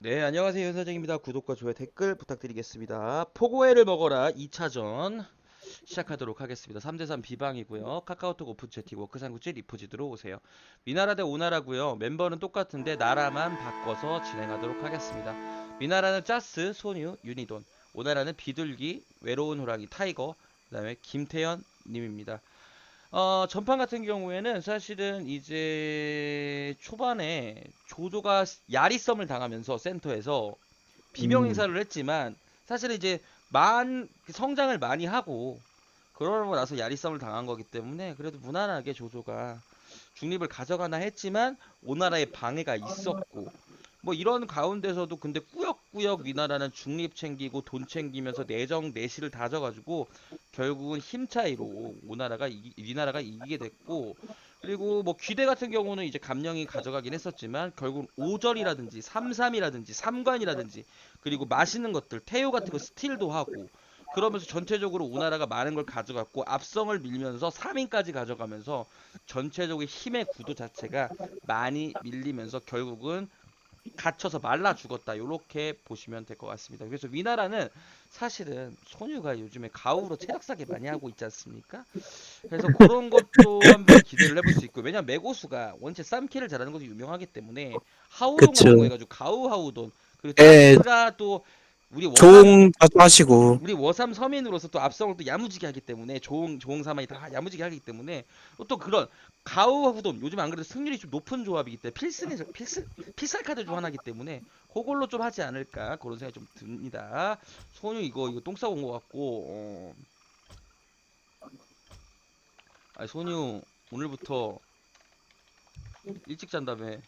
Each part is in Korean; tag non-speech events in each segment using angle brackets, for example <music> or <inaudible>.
네, 안녕하세요. 현사정입니다. 구독과 좋아요, 댓글 부탁드리겠습니다. 포고회를 먹어라 2차전 시작하도록 하겠습니다. 3대3 비방이고요. 카카오톡 오픈 채팅 워크상구지 리포지 들어오세요. 미나라 대 오나라고요. 멤버는 똑같은데 나라만 바꿔서 진행하도록 하겠습니다. 미나라는 짜스, 소뉴, 유니돈. 오나라는 비둘기, 외로운 호랑이, 타이거. 그 다음에 김태현 님입니다. 어, 전판 같은 경우에는 사실은 이제 초반에 조조가 야리썸을 당하면서 센터에서 비명 음. 행사를 했지만 사실은 이제 만 성장을 많이 하고 그러고 나서 야리썸을 당한 거기 때문에 그래도 무난하게 조조가 중립을 가져가나 했지만 오나라에 방해가 있었고 뭐 이런 가운데서도 근데 꾸역꾸역 위나라는 중립 챙기고 돈 챙기면서 내정 내실을 다져가지고 결국은 힘 차이로 오나라가 이기, 위나라가 이기게 됐고 그리고 뭐 귀대 같은 경우는 이제 감령이 가져가긴 했었지만 결국 5절이라든지 33이라든지 3관이라든지 그리고 맛있는 것들 태요 같은 거 스틸도 하고 그러면서 전체적으로 오나라가 많은 걸 가져갔고 압성을 밀면서 3인까지 가져가면서 전체적인 힘의 구도 자체가 많이 밀리면서 결국은 갇혀서 말라 죽었다 요렇게 보시면 될 것 같습니다. 그래서 위나라는 사실은 소유가 요즘에 가우로 체력 사기 많이 하고 있지 않습니까? 그래서 그런 것도 한번 기대를 해볼 수 있고 왜냐면 메고수가 원체 쌈키를 잘하는 것도 유명하기 때문에. 하고 해가지고 가우 하우돈 그리고 예. 짜스가 또 우리 조응 자주 하시고 우리 워삼 서민으로서 또 압성을 또 야무지게 하기 때문에 조응 조응 사만이 다 야무지게 하기 때문에 또 그런 가우 후돔 요즘 안 그래도 승률이 좀 높은 조합이기 때문에 필승에서 필승 필살 카드 중 하나이기 때문에 그걸로 좀 하지 않을까 그런 생각이 좀 듭니다. 소녀 이거 이거 똥 싸고 온 것 같고 어. 아니 소녀 오늘부터 일찍 잔다며.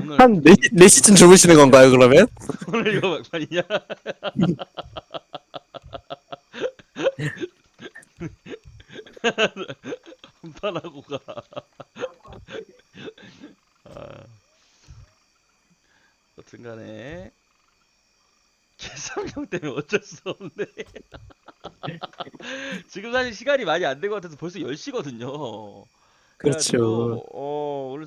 오늘 한 4시, 4시쯤 주무시는 건가요 그러면? 오늘 이거 막판이냐? <laughs> 한판하고 가. 아, 여튼간에 계산형 때문에 어쩔 수 없네. <laughs> 지금 사실 시간이 많이 안 된 것 같아서 벌써 10시거든요. 그렇죠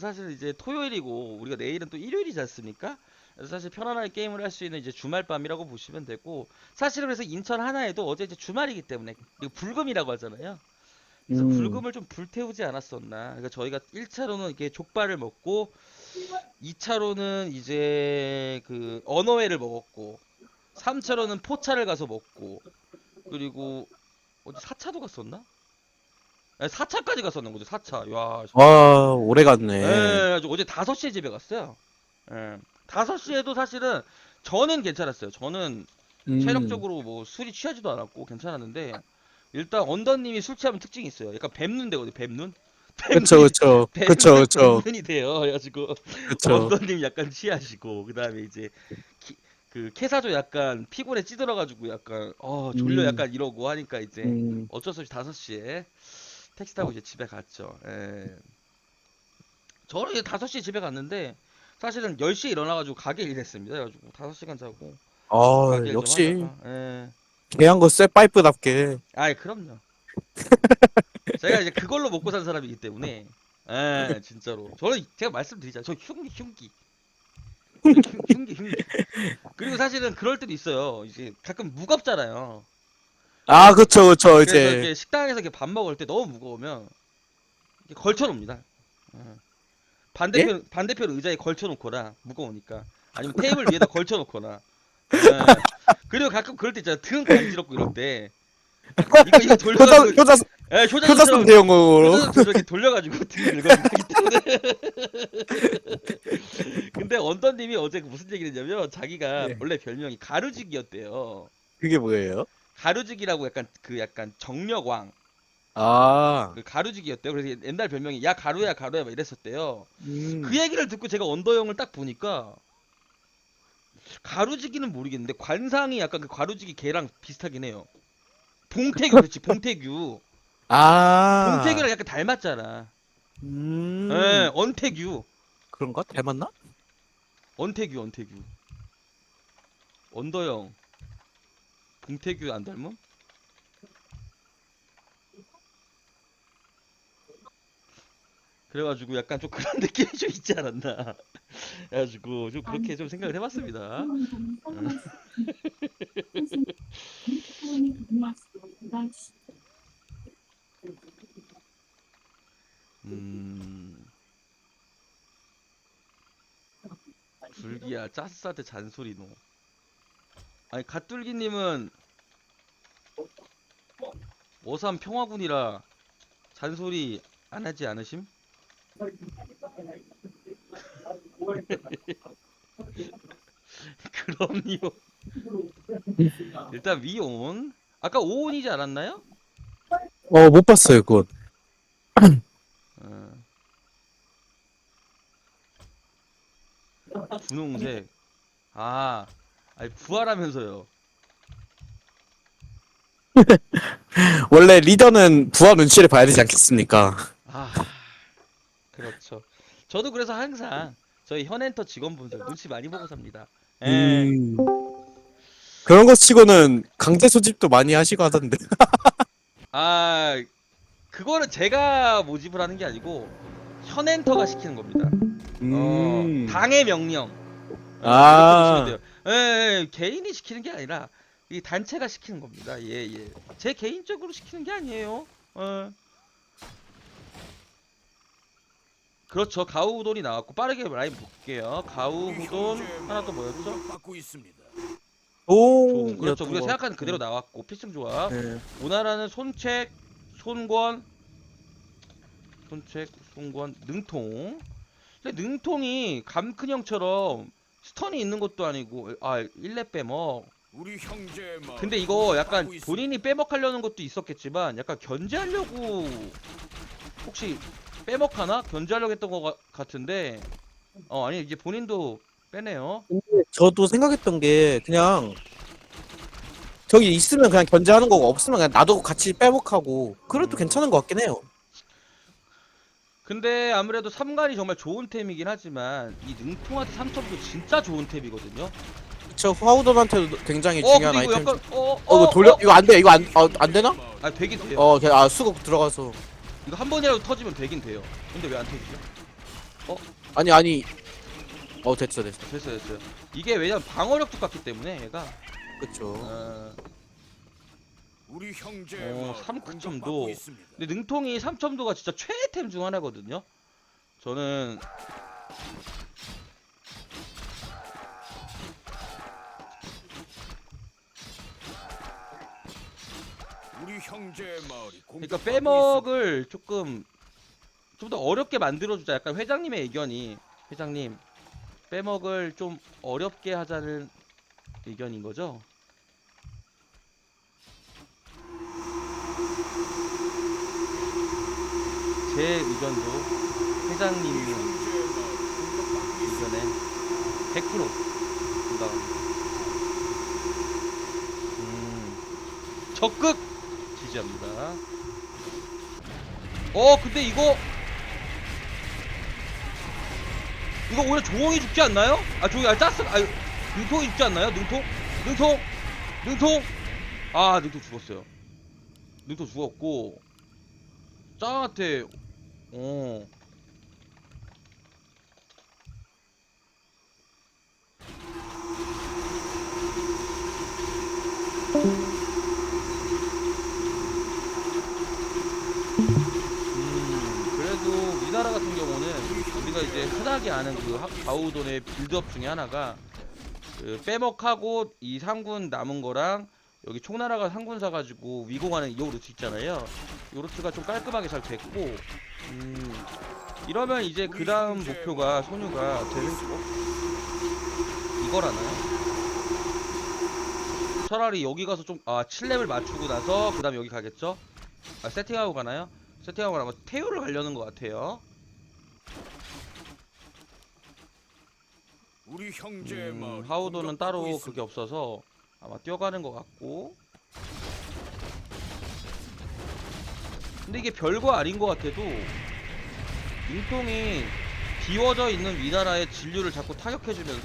사실 이제 토요일이고 우리가 내일은 또 일요일이지 않습니까? 그래서 사실 편안하게 게임을 할 수 있는 이제 주말 밤이라고 보시면 되고 사실은 그래서 인천 하나에도 어제 이제 주말이기 때문에 이거 불금이라고 하잖아요. 그래서 음. 불금을 좀 불태우지 않았었나. 그러니까 저희가 1차로는 이렇게 족발을 먹고 2차로는 이제 그 언어회를 먹었고 3차로는 포차를 가서 먹고 그리고 어디 4차도 갔었나? 아니, 4차까지 갔었는 거죠. 4차. 야, 와 오래 갔네 예, 어제 5시에 집에 갔어요. 예. 5시에도 사실은 저는 괜찮았어요. 저는 음. 체력적으로 뭐 술이 취하지도 않았고 괜찮았는데 일단 언더님이 술 취하면 특징이 있어요. 약간 뱀눈 되거든요. 뱀눈. 그쵸 그쵸 <laughs> 그쵸 그쵸 뱀눈이 돼요. 그래가지고 그쵸 언더님 약간 취하시고 그 다음에 이제 키- 그 캐사조 약간 피곤에 찌들어가지고 약간 어 졸려 음. 약간 이러고 하니까 이제 음. 어쩔 수 없이 5시에 택시 타고 이제 집에 갔죠. 예. 저는 이제 5시에 집에 갔는데 사실은 10시에 일어나가지고 가게 일했습니다. 그래가지고 5시간 자고 아 가게 일좀 역시 하다가, 예. 개한 거 쇠 파이프답게 아이 그럼요. <laughs> 제가 이제 그걸로 먹고 산 사람이기 때문에 예 진짜로 저는 제가 말씀드리잖아요. 저 흉기 흉기 흉- 흉기 흉기 그리고 사실은 그럴 때도 있어요. 이제 가끔 무겁잖아요. 아 그쵸 그쵸 그래서 이제 이렇게 식당에서 이렇게 밥 먹을 때 너무 무거우면 이렇게 걸쳐놓습니다. 어. 반대편 반대편 의자에 걸쳐놓거나 무거우니까 아니면 테이블 위에다 걸쳐놓거나. 예. 그리고 가끔 그럴 때 있잖아 등 간지럽고 이럴 때 이거 이거 효자 돌려가지고 효자 예, 효자손처럼 대용으로 효자손처럼 이렇게 돌려가지고 등을 긁어주기 때문에 <laughs> 근데 언더님이 어제 그 무슨 얘기를 했냐면 자기가 네. 원래 별명이 가루직이었대요. 그게 뭐예요? 가루직이라고 약간 그 약간 정력왕 아 그 가루직이었대요. 그래서 옛날 별명이 야 가루야 가루야 막 이랬었대요. 음. 그 얘기를 듣고 제가 언더형을 딱 보니까 가루지기는 모르겠는데 관상이 약간 그 가루지기 걔랑 비슷하긴 해요. 봉태규 그렇지 봉태규 아 봉태규랑 약간 닮았잖아. 음. 예, 언태규 그런가 닮았나? 언태규 언태규 언더형 봉태규 안 닮음? 그래가지고 약간 좀 그런 <laughs> 느낌이 좀 있지 않았나. 그래가지고 좀 그렇게 좀 생각을 해봤습니다. 음. 불기야 짜스한테 잔소리노. 아니 갓둘기님은 어삼 평화군이라 잔소리 안 하지 않으심? <laughs> 그럼요. 일단 위온. 아까 오온이지 않았나요? 어, 못 봤어요, 그건. 어. 분홍색. 아, 아니 부활하면서요. <laughs> 원래 리더는 부하 눈치를 봐야 되지 않겠습니까? 아, 그렇죠. 저도 그래서 항상 저희 현엔터 직원분들 눈치 많이 보고 삽니다. 예. 음. 그런 것 치고는 강제 소집도 많이 하시고 하던데. <laughs> 아, 그거는 제가 모집을 하는 게 아니고 현엔터가 시키는 겁니다. 음. 어, 당의 명령. 어, 아. 돼요. 예, 예, 개인이 시키는 게 아니라 이 단체가 시키는 겁니다. 예, 예. 제 개인적으로 시키는 게 아니에요. 어. 그렇죠. 가우 후돈이 나왔고 빠르게 라인 볼게요. 가우 후돈 하나 또 뭐였죠? 받고 있습니다. 오. 그렇죠. 우리가 생각하는 그대로 나왔고 필승 조합. 네. 오나라는 손책, 손권, 손책, 손권, 능통. 근데 능통이 감큰형처럼 스턴이 있는 것도 아니고 아 1렙 빼먹. 우리 형제 근데 이거 약간. 본인이 빼먹하려는 것도 있었겠지만 약간 견제하려고 혹시 빼먹하나? 견제하려고 했던 것 가- 같은데 어 아니 이제 본인도 빼네요. 근데 저도 생각했던 게 그냥 저기 있으면 그냥 견제하는 거고 없으면 그냥 나도 같이 빼먹하고 그래도 음. 괜찮은 것 같긴 해요. 근데 아무래도 삼간이 정말 좋은 템이긴 하지만 이 능통한테 3점도 진짜 좋은 템이거든요. 저 화우돈한테도 굉장히 어 중요한 아이템. 약간 어, 어, 어, 이거 돌려 어. 이거 안 돼. 이거 안 어, 안 되나? 아 되긴 돼요. 어, 걔- 아 수국 들어가서 이거 한 번이라도 터지면 되긴 돼요. 근데 왜 안 터지죠? 아니 아니. 어 됐어 됐어. 됐어요, 됐어요. 이게 왜냐면 방어력도 깎기 때문에 얘가 그쵸. 어, 우리 형제 어, 있습니다. 근데 능통이 3점도가 진짜 최애템 중 하나거든요. 저는 그러니까 빼먹을 조금 좀 더 어렵게 만들어주자. 약간 회장님의 의견이 회장님 빼먹을 좀 어렵게 하자는 의견인 거죠. 제 의견도. 회장님이. 의견에 100% 공감합니다. 음, 적극 지지합니다. 어, 근데 이거 이거 오히려 조홍이 죽지 않나요? 아, 조홍이 아 짰어. 아, 능통이 죽지 않나요? 능통? 능통? 능통? 아, 능통 죽었어요. 능통 죽었고 짱한테 어. 음, 그래도 우리나라 같은 경우는 우리가 이제 흔하게 아는 그 하- 가우돈의 빌드업 중에 하나가 그 빼먹하고 이 상군 남은 거랑 여기 총나라가 상군 사가지고 위공하는 이 루트 있잖아요. 이 루트가 좀 깔끔하게 잘 됐고 음, 이러면 이제 그 다음 목표가 소유가 되는 거 이거라나요? 차라리 여기 가서 좀 아 7렙을 맞추고 나서 그 다음 여기 가겠죠? 아 세팅하고 가나요? 세팅하고 아마 태요를 가려는 것 같아요. 우리 형제 음, 마을 하우도는 따로 그게 없어서 아마 뛰어가는 것 같고. 근데 이게 별거 아닌 것 같아도 융통이 비워져 있는 위나라의 진류를 자꾸 타격해주면서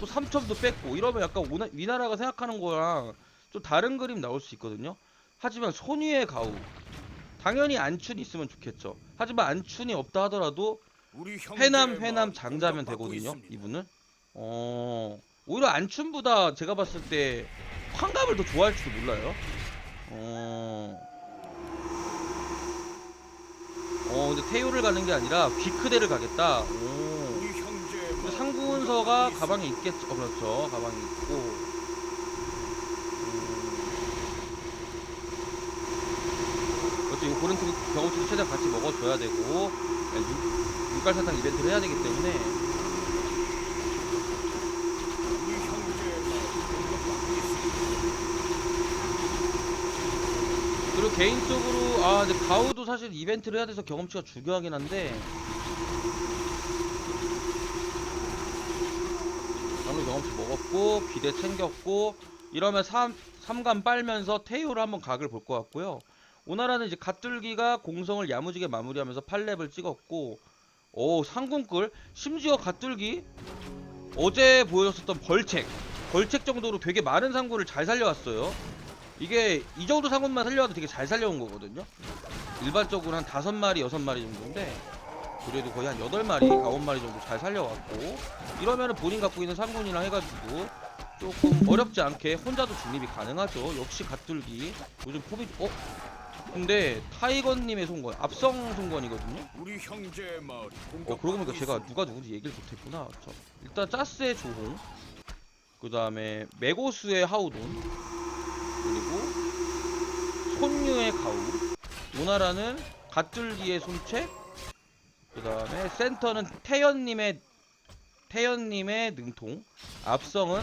또 3점도 뺐고 이러면 약간 오나, 위나라가 생각하는 거랑 좀 다른 그림 나올 수 있거든요. 하지만 손위의 가우 당연히 안춘이 있으면 좋겠죠. 하지만 안춘이 없다 하더라도 회남 마을이 회남 장자면 되거든요. 이분은. 어 오히려 안춘보다 제가 봤을 때 환갑을 더 좋아할지도 몰라요. 어. 어 근데 태요를 가는 게 아니라 귀크대를 가겠다. 오. 상군서가 가방에 있겠죠. 어, 그렇죠. 가방에 있고. 음. 고른트 경험치도 최대한 같이 먹어줘야 되고 네, 눈- 눈깔사탕 이벤트를 해야 되기 때문에. 그리고 개인적으로 아 근데 가우도 사실 이벤트를 해야 돼서 경험치가 중요하긴 한데 방금 경험치 먹었고 비대 챙겼고 이러면 3, 삼간 빨면서 테이오를 한번 각을 볼 것 같고요 오나라는 이제 갓둘기가 공성을 야무지게 마무리하면서 8렙을 찍었고 오 상군꿀 심지어 갓둘기 어제 보여줬었던 벌책 벌책 정도로 되게 많은 상군을 잘 살려왔어요 이게 이 정도 상군만 살려도 되게 잘 살려온 거거든요. 일반적으로 한 다섯 마리, 여섯 마리 정도인데 그래도 거의 한 여덟 마리, 아홉 마리 정도 잘 살려왔고 이러면은 본인 갖고 있는 상군이랑 해가지고 조금 어렵지 않게 혼자도 중립이 가능하죠. 역시 갓둘기 요즘 포비 어? 근데 타이거님의 송건 압성 송건이거든요. 우리 형제의 마을이 어 그러고 보니까 제가. 누가 누군지 얘기를 못했구나. 저, 일단 짜스의 조홍, 그 다음에 메고스의 하우돈, 그리고 손유의 가우, 오나라는 갓둘기의 손책, 그 다음에 센터는 태연님의 태연님의 능통, 압성은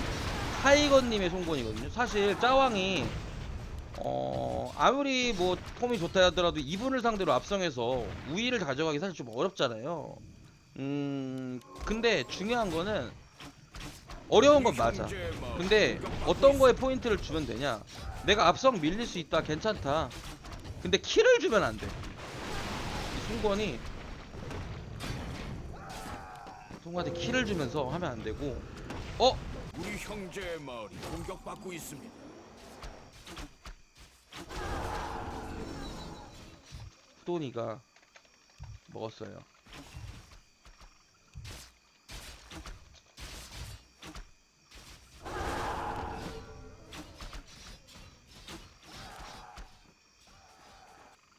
타이거님의 송건이거든요. 사실 짜왕이 어 아무리 뭐 폼이 좋다 하더라도 이분을 상대로 앞성해서 우위를 가져가기 사실 좀 어렵잖아요. 음 근데 중요한 거는 어려운 건 맞아. 근데 어떤 거에. 포인트를 주면 되냐? 내가 앞성 밀릴 수 있다, 괜찮다. 근데 킬을 주면 안 돼. 이 승권이 승관한테 킬을 주면서 하면 안 되고, 어? 우리 형제의 마을이 공격받고 있습니다. 후돈이가 먹었어요.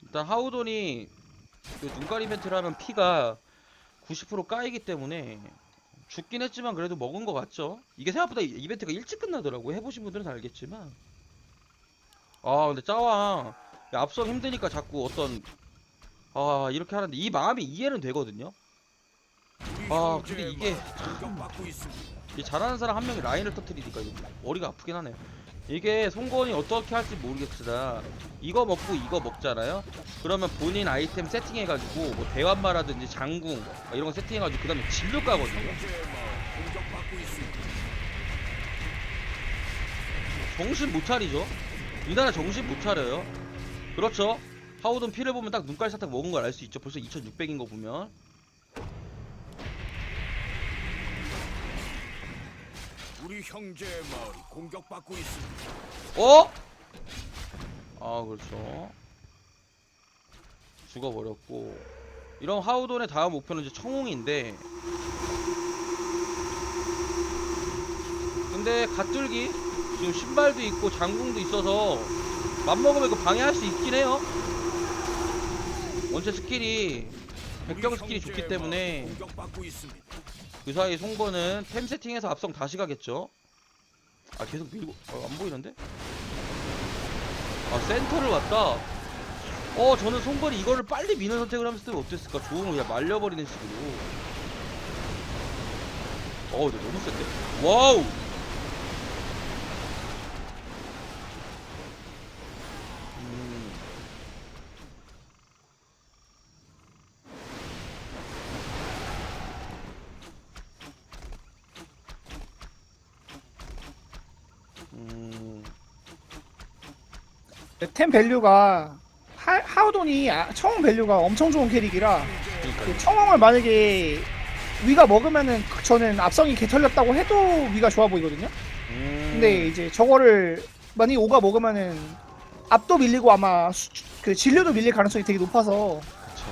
일단 하우돈이 그 눈깔 이벤트를 하면 피가 90% 까이기 때문에 죽긴 했지만 그래도 먹은 것 같죠? 이게 생각보다 이- 이벤트가 일찍 끝나더라고 해보신 분들은 다 알겠지만 아 근데 짜왕 야, 앞서 힘드니까 자꾸 어떤 아 이렇게 하는데 이 마음이 이해는 되거든요. 아, 근데 이게. 이 잘하는 사람 한 명이 라인을 터트리니까 머리가 아프긴 하네요. 이게 송건이 어떻게 할지 모르겠으나 이거 먹고 이거 먹잖아요. 그러면 본인 아이템 세팅해가지고 뭐 대환마라든지 장궁 막 이런 거 세팅해가지고 진료. 형제의 마을 공격받고 있습니다. 정신 못 차리죠. 이 나라 정신 못 차려요. 그렇죠. 하우든 피를 보면 딱 눈깔 사탕 먹은 걸 알 수 있죠. 벌써 2,600인 거 보면. 우리 형제의 마을이 공격받고 있습니다. 어? 아 그렇죠 죽어버렸고 이런 하우돈의 다음 목표는 이제 청홍인데 근데 갓줄기 지금 신발도 있고 장궁도 있어서 맘먹으면 이거 방해할 수 있긴 해요 원체 스킬이 백경 스킬이 좋기 때문에. 그 사이 송거는 템 세팅해서 앞성 다시 가겠죠? 아 계속 밀고 어, 안 보이는데? 아 센터를 왔다. 어 저는 송거리 이거를 빨리 미는 선택을 하면 쓰면 어땠을까? 조응을 그냥 말려버리는 식으로. 어 근데 너무 센데? 와우. 템 밸류가 하, 하우돈이 아, 청홍 밸류가 엄청 좋은 캐릭이라 그러니까 그 청홍을 만약에 위가 먹으면은 그- 저는 앞성이 개털렸다고 해도 위가 좋아 보이거든요. 음. 근데 이제 저거를 만약에 오가 먹으면은 앞도 밀리고 아마 수, 그 진료도 밀릴 가능성이 되게 높아서.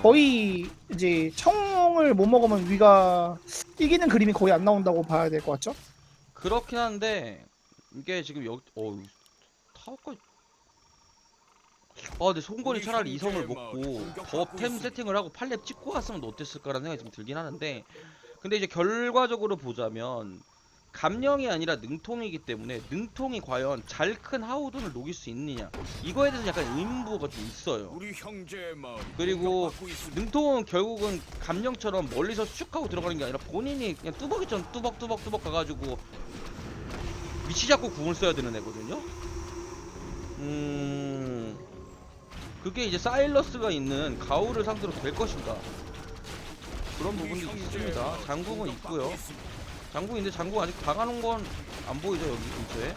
거의 이제 청을 못 먹으면 위가 이기는 그림이 거의 안 나온다고 봐야 될 것 같죠? 그렇긴 한데 이게 지금 여기 어 타워가 아 근데 송골이 차라리 이성을 먹고 있습니다. 세팅을 하고 팔렙 찍고 왔으면 어땠을까라는 생각이 좀 들긴 하는데 근데 이제 결과적으로 보자면 감령이 아니라 능통이기 때문에 능통이 과연 잘 큰 하우든을 녹일 수 있느냐 이거에 대해서 약간 의문부가 좀 있어요 그리고. 능통은 결국은 감령처럼 멀리서 슉 하고 들어가는 게 아니라 본인이 그냥 뚜벅이처럼 뚜벅뚜벅뚜벅 가가지고 위치 잡고 궁을 써야 되는 애거든요. 음 그게 이제 사일러스가 있는 가우를 상대로 될 것인가 그런 부분도 있습니다. 장궁은 있고요. 장궁인데 장궁 아직 박아놓은 건안 보이죠 여기 근처에.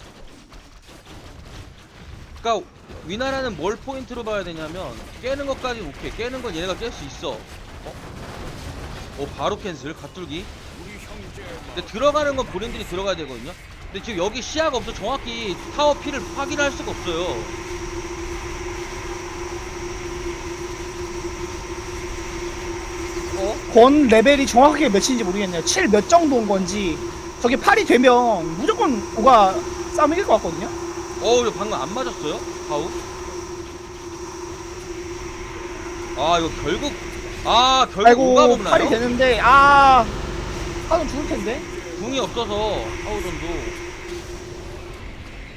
그러니까 위나라는 뭘 포인트로 봐야 되냐면 깨는 것까지 오케이 깨는 건 얘네가 깰 수 있어. 어? 어 바로 캔슬 형제의 근데 들어가는 건 본인들이 들어가야 되거든요. 근데 지금 여기 시야가 없어 정확히 타워 피를 확인할 수가 없어요. 어? 권 레벨이 정확하게 몇인지 모르겠네요. 7 몇 정도인 건지 저게 8이 되면 무조건 5가 싸움 이길 것 같거든요. 어, 이거 방금 안 맞았어요? 파우? 아, 이거 결국 아, 결국 아이고 오가 8이 먹나요? 되는데 아 하면 죽을 텐데. 궁이 없어서 하우전도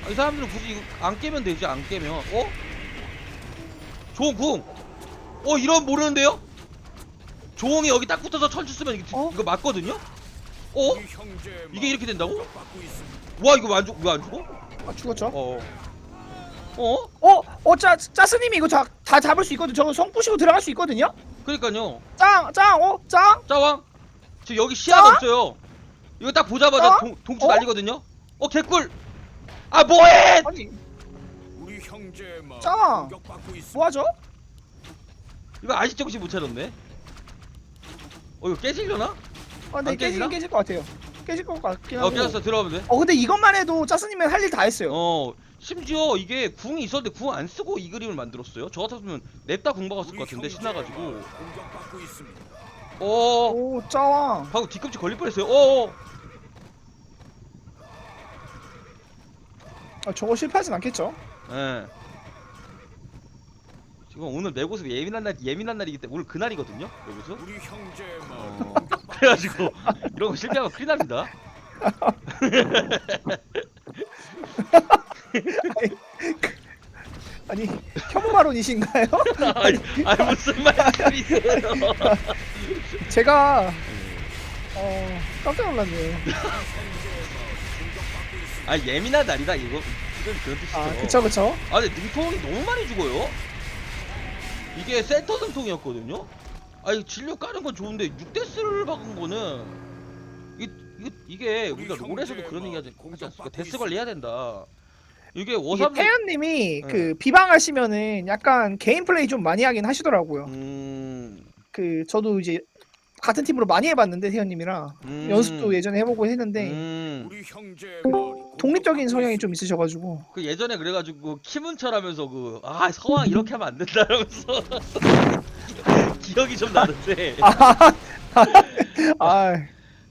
아, 이 사람들은 굳이 이거 안 깨면 되지 안 깨면 어? 좋은 궁! 어 이런 모르는데요? 조홍이 여기 딱 붙어서 천추 쓰면 이거, 어? 이거 맞거든요? 어? 이게 이렇게 된다고? 와 이거 안 죽, 왜안 죽어? 아 죽었죠. 어 어? 어, 어, 짜, 짜스님이 이거 다, 다 잡을 수 있거든. 저거 성 부시고 들어갈 수 있거든요. 그러니까요 짱, 짱, 어, 짱. 짜왕 지금 여기 시야가 짜? 없어요 이거 딱 보자마자 짜? 동, 동치 어? 날리거든요? 어 개꿀 아 뭐해! 아니, 우리 마을이 짱. 뭐하죠? 이거 아직 정신 못 차렸네 어 이거 깨지려나? 아, 근데 안 깨지나? 깨질 것 같아요. 깨질 것 같긴 어 하고. 깨졌어 들어가면 돼 어, 근데 이것만 해도 짜스님은 할 일 다 했어요. 어 심지어 이게 궁이 있었는데 궁 안 쓰고 이 그림을 만들었어요. 저 같았으면 냅다 궁 박았을 것 같은데 신나가지고. 공격받고 있습니다. 어 오, 짱. 방금 뒤꿈치 걸릴 뻔했어요. 어. 아, 저거 실패하진 않겠죠? 예. 지금 오늘 내 모습 예민한 날 예민한 날이기 때문에 오늘 그날이거든요. 내 모습. 우리 형제의 마을이 어. 그래가지고 이런 거 실패하면 큰일 납니다. <laughs> 아니, 혐오마론이신가요? <laughs> 아니, 아니 무슨 말씀이세요? <laughs> 제가, 어, 깜짝 놀랐네요. 아 예민한 날이다 이거. 지금 그런 뜻이죠. 아, 그쵸, 그쵸. 아 근데 능통이 너무 많이 죽어요. 이게 센터 능통이었거든요. 아이 진료 까는 건 좋은데 6데스를 박은 거는 이게 이게, 이게 우리 우리가 롤에서도 그런 얘기 하지, 않습니까? 데스 관리 해야 된다. 이게 이게 워삼 태연님이 네. 그 비방하시면은 약간 개인 플레이 좀 많이 하긴 하시더라고요. 음, 그 저도 이제 같은 팀으로 많이 해봤는데 태연님이랑 음, 연습도 예전에 해보고 했는데 음, 우리 형제의 마을이 독립적인 성향이 좀. 있으셔가지고 그 예전에 그래가지고 키문철하면서 그 아 서왕 이렇게 하면 안 된다라면서 <laughs> 기억이 좀 나는데. 아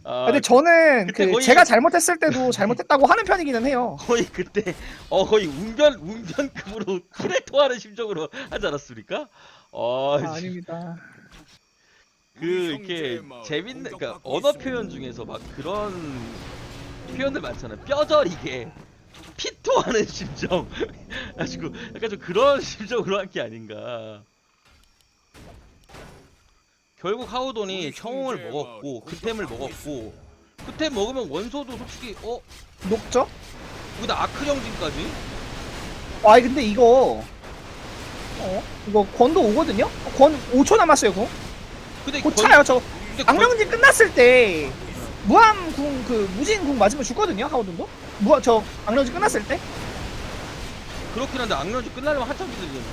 아, 근데 저는 그때 그 거의- 제가 잘못했을 때도 잘못했다고 하는 편이기는 해요. <laughs> 거의 그때 어 거의 웅변 웅변급으로 키를 토하는 심정으로 하지 않았습니까? 어, 아, 아닙니다. 그 이렇게 재밌는 그러니까 언어. 표현 중에서 막 그런 표현들 많잖아요. 뼈저리게 피토하는 심정. <laughs> 가지고 약간 좀 그런 <laughs> 심정으로 한 게 아닌가. 결국 하우돈이 청홍을 먹었고 마을 그템을 먹었고 그템 먹으면 원소도 솔직히 어 녹죠? 여기다 아크령진까지 아 근데 이거 어 이거 권도 오거든요? 권 5초 남았어요 권. 근데 곧 권- 차요 저 근데 악령진 끝났을 때 무함 궁 그 무진 궁 맞으면 죽거든요 하우든도? 무저 악령진 끝났을 때? 그렇긴 한데 악령지 끝나려면 한참 기다리잖아.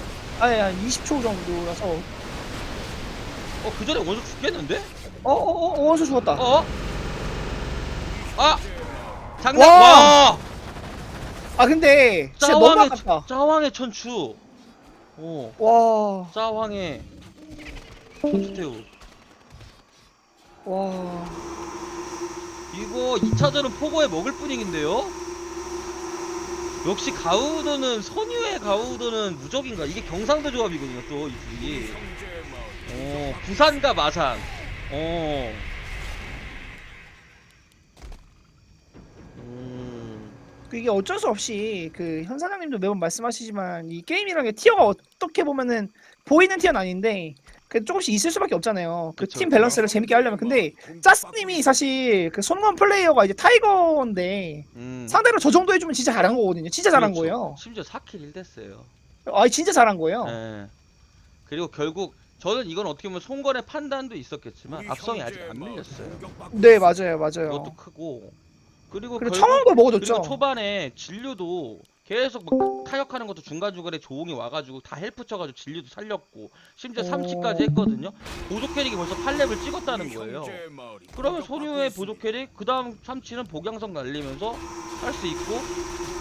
아예 한 20초 정도라서 어, 그 전에 원석 죽겠는데? 어어어 원수 죽었다. 어? 아! 장난, 와! 와! 아 근데 진짜 너무 짜왕의, 아깝다. 짜왕의 천추. 오 와, 짜왕의 전투태우 와. 이거 2차전은 포고에 먹을 분위기인데요? 역시 가우도는 선유의 가우도는 무적인가? 이게 경상도 조합이거든요 또 이 둘이. 어 부산과 마산 어 음, 이게 어쩔 수 없이 그 현 사장님도 매번 말씀하시지만 이 게임이라는 게 티어가 어떻게 보면은 보이는 티어는 아닌데 그 조금씩 있을 수밖에 없잖아요. 그 팀. 밸런스를 재밌게 하려면 근데 짜스님이 사실 그 손건 플레이어가 이제 타이거인데 음. 상대로 저 정도 해주면 진짜 잘한 거거든요. 진짜 잘한 그렇죠. 거예요. 심지어 4킬 1됐어요 아 진짜 잘한 거예요. 예. 그리고 결국 저는 이건 어떻게 보면 송건의 판단도 있었겠지만 앞성이 아직 안. 밀렸어요 네. 맞아요 맞아요. 그것도 크고 그리고 그리고 결국 청원도 먹어줬죠. 그리고 초반에 진료도 계속 막 타격하는 것도 중간중간에 조응이 와가지고 다 헬프 쳐가지고 진료도 살렸고 심지어 오. 3치까지 했거든요 보조 캐릭이 벌써 8렙을 찍었다는 거예요. 그러면 소녀의 보조. 캐릭 그 다음 3치는 복양성 날리면서 할 수 있고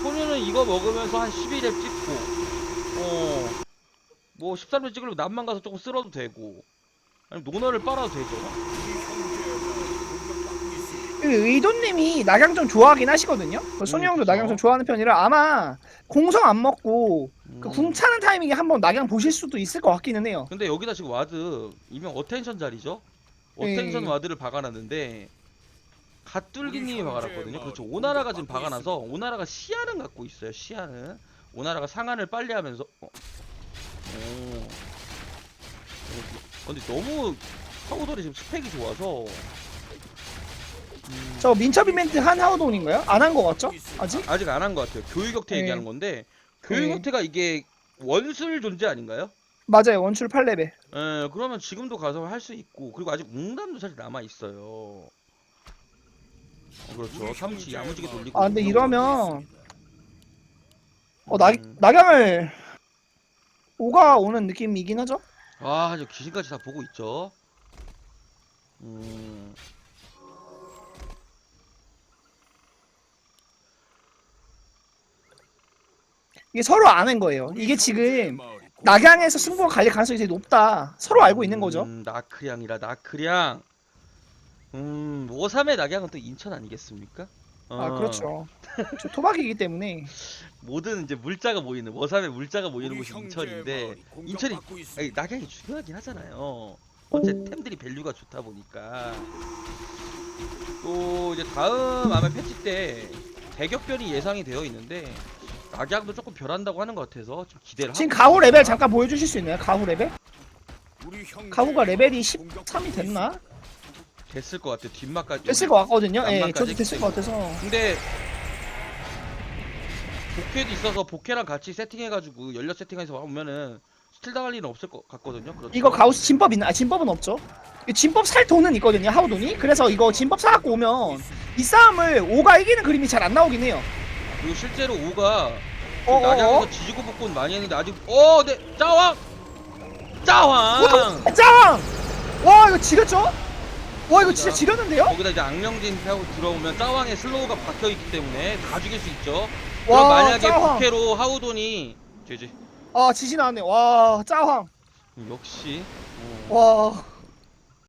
소녀는 이거 먹으면서 한 12렙 찍고 어 뭐 13렙 찍으려면 남만 가서 조금 쓸어도 되고 아니 노너를 빨아도 되죠 우리 형제의 머리. 공격받고 있습니다. 그 의도님이 낙양 좀 좋아하긴 하시거든요. 그 손이 음, 형도. 낙양 좀 좋아하는 편이라 아마 공성 안 먹고 그 음. 궁 차는 타이밍에 한번 낙양 보실 수도 있을 것 같기는 해요. 근데 여기다 지금 와드 이명 어텐션 자리죠? 어텐션 예. 와드를 박아놨는데 갓둘기님이 박아놨거든요. 그렇죠. 오나라가 지금 박아놔서 오나라가 시야는 갖고 있어요. 시야는 오나라가 상한을 빨리 하면서 어. 오. 어, 근데 너무 파우더리 지금 스펙이 좋아서 음, 저 민첩 이벤트 한 하우돈인가요? 안한것 같죠? 아직? 아직 안 한 것 같아요. 교육격퇴 네. 얘기하는 건데 교육격퇴가 이게 원술 존재 아닌가요? 맞아요. 원출 8레벨. 예, 그러면 지금도 가서 할 수 있고 그리고 아직 웅담도 사실 남아 있어요. 어, 그렇죠. 삼치 야무지게 돌리고. 아 근데. 이러면 어 낙, 음. 낙양을 오가 오는 느낌이긴 하죠? 아, 저 귀신까지 다 보고 있죠. 음, 이게 서로 아는 거예요. 이게 지금. 낙양에서 승부가 갈릴 가능성이 되게 높다. 서로 알고 있는 거죠. 음, 나크량이라 나크량. 음, 오삼의 낙양은 또 인천 아니겠습니까? 아 어, 그렇죠. 저 토박이기 때문에 모든 이제 물자가 모이는 워삼의 물자가 모이는 곳이 인천인데. 인천이. 아니, 낙양이 중요하긴 하잖아요. 어째 템들이 밸류가 좋다 보니까 또 이제 다음 아마 패치 때 대격변이 예상이 되어 있는데 낙양도 조금 변한다고 하는 것 같아서 좀 기대를 지금 하고 가후 있습니다. 레벨 잠깐 보여주실 수 있나요? 가후 레벨? 가후가 레벨이 머리. 13이 됐나? 됐을 것 같아요. 뒷막까지 됐을 것 같거든요. 예, 저도 됐을 것 같아서. 근데 복회도 있어서 복회랑 같이 세팅해가지고 연료 세팅해서 오면은 스틸 당할 일은 없을 것 같거든요. 그렇죠? 이거 가우스 진법 있나? 아 진법은 없죠. 이 진법 살 돈은 있거든요. 하우돈이. 그래서 이거 진법 사갖고 오면 이 싸움을 오가 이기는 그림이 잘 안 나오긴 해요. 그리고 실제로 우가 어, 어, 낙양에서 어. 지지고 볶고는 많이 했는데 아직 어, 네, 짜왕, 짜왕. 짱! 와 이거 지렸죠? 와 이거 진짜 지렸는데요? 거기다 이제 악령진 타고 들어오면 짜왕의 슬로우가 박혀 있기 때문에 다 죽일 수 있죠. 그럼 와 만약에 짜왕. 부캐로 하우돈이 제지 아 지진 나왔네. 와 짜왕. 역시 어, 와